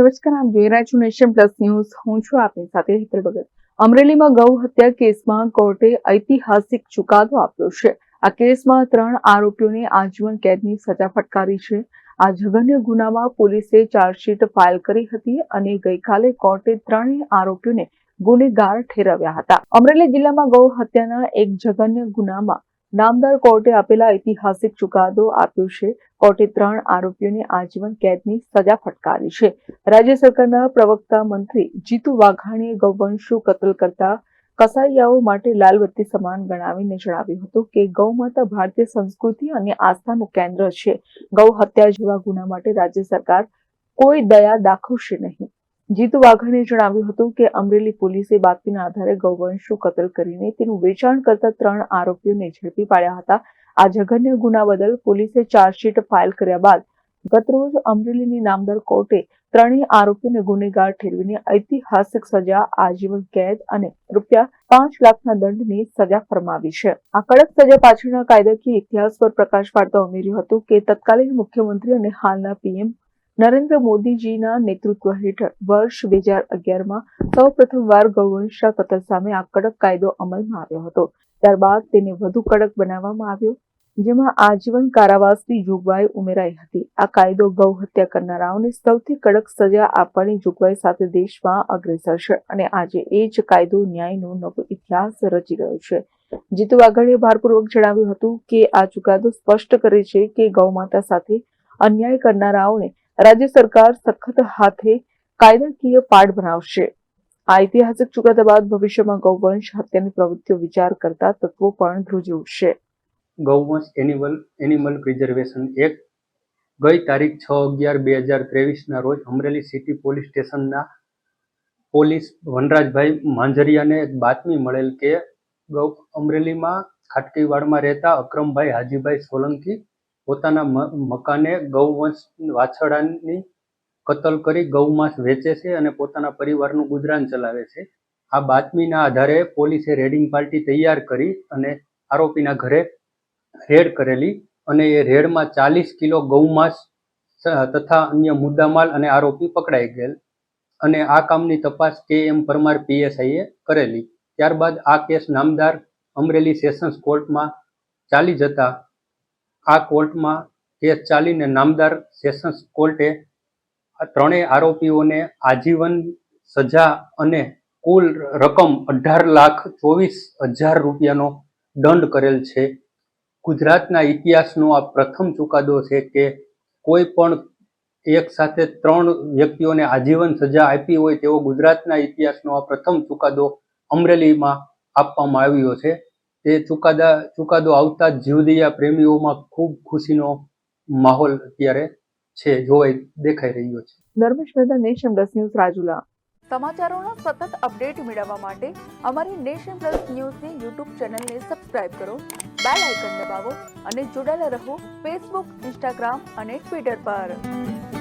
નમસ્કાર, આપ જોઈ રહ્યા છો નેશન પ્લસ ન્યૂઝ. હું છું આપની સાથે હિતલ ભગત. અમરેલીમાં ગૌ હત્યા કેસમાં કોર્ટે ઐતિહાસિક ચુકાદો આપ્યો છે. આ કેસમાં ત્રણ આરોપીઓને આજીવન કેદની સજા ફટકારી છે. આ જઘન્ય ગુનામાં પોલીસે ચાર્જશીટ ફાઇલ કરી હતી અને ગઈકાલે કોર્ટે ત્રણેય આરોપીઓને ગુનેગાર ઠેરવ્યા હતા. અમરેલી જિલ્લામાં ગૌ હત્યાના એક જઘન્ય ગુનામાં નામદાર કોર્ટે આપેલા ઐતિહાસિક ચુકાદો આપ્યો છે. કોર્ટે ત્રણ આરોપીઓને આજીવન કેદની સજા ફટકારી છે. રાજ્ય સરકારના પ્રવક્તા મંત્રી જીતુ વાઘાણીએ ગૌવંશો કતલ કરતા કસાઈયાઓ માટે લાલબત્તી સમાન ગણાવીને જણાવ્યું હતું કે ગૌમાતા ભારતીય સંસ્કૃતિ અને આસ્થાનું કેન્દ્ર છે. ગૌ હત્યા જેવા ગુના માટે રાજ્ય સરકાર કોઈ દયા દાખવશે નહીં. જીતુ વાઘાણીએ જણાવ્યું હતું કે અમરેલી પોલીસે બાતમીના આધારે ગૌવંશનું કતલ કરીને તેનું વેચાણ કરતા ત્રણ આરોપીઓને ઝડપી પાડ્યા હતા. આ જઘન્ય ગુના બદલ પોલીસે ચાર્જશીટ ફાઇલ કર્યા બાદ ગતરોજ અમરેલીની નામદાર કોર્ટે ત્રણેય આરોપીને ગુનેગાર ઠેરવીને ઐતિહાસિક સજા, આજીવન કેદ અને રૂપિયા પાંચ લાખના દંડની સજા ફરમાવી છે. આ કડક સજા પાછળના કાયદાકીય ઇતિહાસ પર પ્રકાશ પાડતા ઉમેર્યું હતું કે તત્કાલીન મુખ્યમંત્રી અને હાલના પીએમ નરેન્દ્ર મોદીજીના નેતૃત્વ હેઠળ વર્ષ બે હજાર અગિયારમાં સૌ પ્રથમવાર ગૌવંશા કતલ સામે આ કડક કાયદો અમલમાં આવ્યો હતો. ત્યારબાદ તેને વધુ કડક બનાવવામાં આવ્યો, જેમાં આજીવન કારાવાસની જોગવાઈ ઉમેરાઈ હતી. આ કાયદો ગૌ હત્યા કરનારાઓને સૌથી કડક સજા આપવાની જોગવાઈ સાથે દેશમાં અગ્રેસર છે અને આજે એ જ કાયદો ન્યાયનો નવો ઇતિહાસ રચી રહ્યો છે. જીતુ વાઘાણીએ ભારપૂર્વક જણાવ્યું હતું કે આ ચુકાદો સ્પષ્ટ કરે છે કે ગૌમાતા સાથે અન્યાય કરનારાઓને રાજ્ય સરકાર સખત હાથે કાયદાકીય પાઠ બનાવશે આ ઐતિહાસિક ચુકાદા બાદ ભવિષ્યમાં ગૌવંશ હત્યાની પ્રવૃત્તિઓ વિચાર કરતા તત્વો પણ ધ્રુજી ઉઠશે. ગૌવંશ એનિમલ એનિમલ પ્રિઝર્વેશન એક્ટ ગઈ તારીખ છ અગિયાર બે હજાર ત્રેવીસના રોજ અમરેલી સિટી પોલીસ સ્ટેશનના પોલીસ વનરાજભાઈ માંજરિયાને એક બાતમી મળેલ કે અમરેલીમાં ખાટકીવાડમાં રહેતા અક્રમભાઈ હાજીભાઈ સોલંકી પોતાના મકાને ગૌવંશ વાછરડાની કતલ કરી ગૌમાંસ વેચે છે અને પોતાના પરિવારનું ગુજરાન ચલાવે છે. આ બાતમીના આધારે પોલીસે રેડિંગ પાર્ટી તૈયાર કરી અને આરોપીના ઘરે રેડ કરેલી અને એ રેડમાં ચાલીસ કિલો ગૌમાંસ તથા અન્ય મુદ્દામાલ અને આરોપી પકડાઈ ગયેલ અને આ કામની તપાસ કે એમ પરમાર પીએસઆઈએ કરેલી. ત્યારબાદ આ કેસ નામદાર અમરેલી સેશન્સ કોર્ટમાં ચાલી જતા આ કોર્ટમાં કેસ ચાલીને નામદાર સેશન્સ કોર્ટે ત્રણેય આરોપીઓને આજીવન સજા અને કુલ રકમ અઢાર લાખ ચોવીસ હજાર રૂપિયાનો દંડ કરેલ છે. ગુજરાતના ઇતિહાસનો આ પ્રથમ ચુકાદો છે કે કોઈ પણ એક સાથે ત્રણ વ્યક્તિઓને આજીવન સજા આપી હોય તેવો ગુજરાતના ઇતિહાસનો આ પ્રથમ ચુકાદો અમરેલીમાં આપવામાં આવ્યો છે. તે ચુકાદા ચુકાદો આવતા જ જીવદયા પ્રેમીઓમાં ખૂબ ખુશીનો માહોલ અત્યારે છે જોવાઈ દેખાઈ રહ્યો છે. Dharmesh Mehta Nation Plus news Rajula. સમાચારોનો સતત અપડેટ મેળવવા માટે અમારી નેશન પ્લસ ન્યૂઝની યુટ્યુબ ચેનલને સબસ્ક્રાઇબ કરો બેલ આઇકન દબાવો અને જોડાયેલા રહો ફેસબુક ઇન્સ્ટાગ્રામ અને ટ્વિટર પર.